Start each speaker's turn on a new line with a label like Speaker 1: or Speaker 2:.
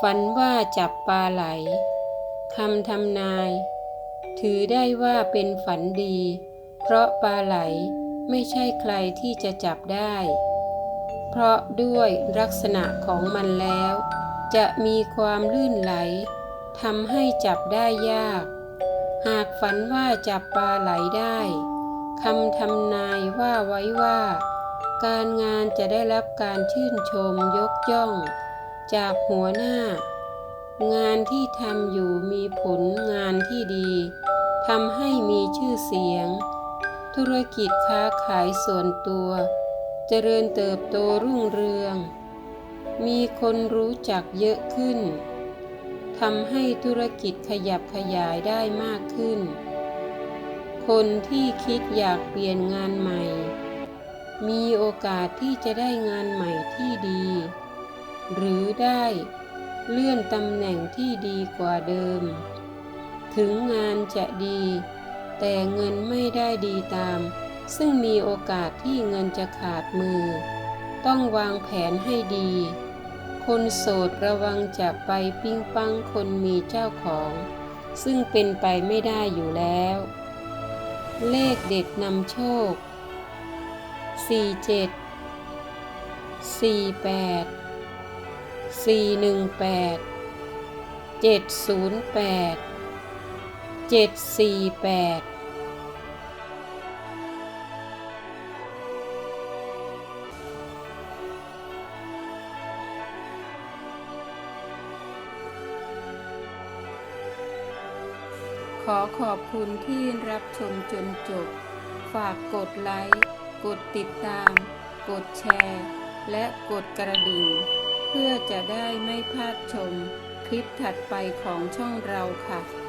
Speaker 1: ฝันว่าจับปลาไหลคำทำนาย ถือได้ว่าเป็นฝันดี เพราะปลาไหลไม่ใช่ใครที่จะจับได้ เพราะด้วยลักษณะของมันแล้ว จะมีความลื่นไหลทำให้จับได้ยาก หากฝันว่าจับปลาไหลได้คำทำนายว่าไว้ว่า การงานจะได้รับการชื่นชมยกย่อง จากหัวหน้า งานที่ทำอยู่มีผลงานที่ดีทำให้มีชื่อเสียง ธุรกิจค้าขายส่วนตัว เจริญเติบโตรุ่งเรือง มีคนรู้จักเยอะขึ้นทำให้ธุรกิจขยับขยายได้มากขึ้น คนที่คิดอยากเปลี่ยนงานใหม่ มีโอกาสที่จะได้งานใหม่ที่ดี หรือได้เลื่อนตำแหน่งที่ดีกว่าเดิม ถึงงานจะดี แต่เงินไม่ได้ดีตาม ซึ่งมีโอกาสที่เงินจะขาดมือ ต้องวางแผนให้ดี คนโสดระวังจะไปปิ้งปังคนมีเจ้าของ ซึ่งเป็นไปไม่ได้อยู่แล้ว เลขเด็ดนำโชค 47 48 418 708 748ขอขอบคุณที่รับชมจนจบ ฝากกดไลค์ กดติดตาม กดแชร์ และกดกระดิ่ง เพื่อจะได้ไม่พลาดชมคลิปถัดไปของช่องเราค่ะ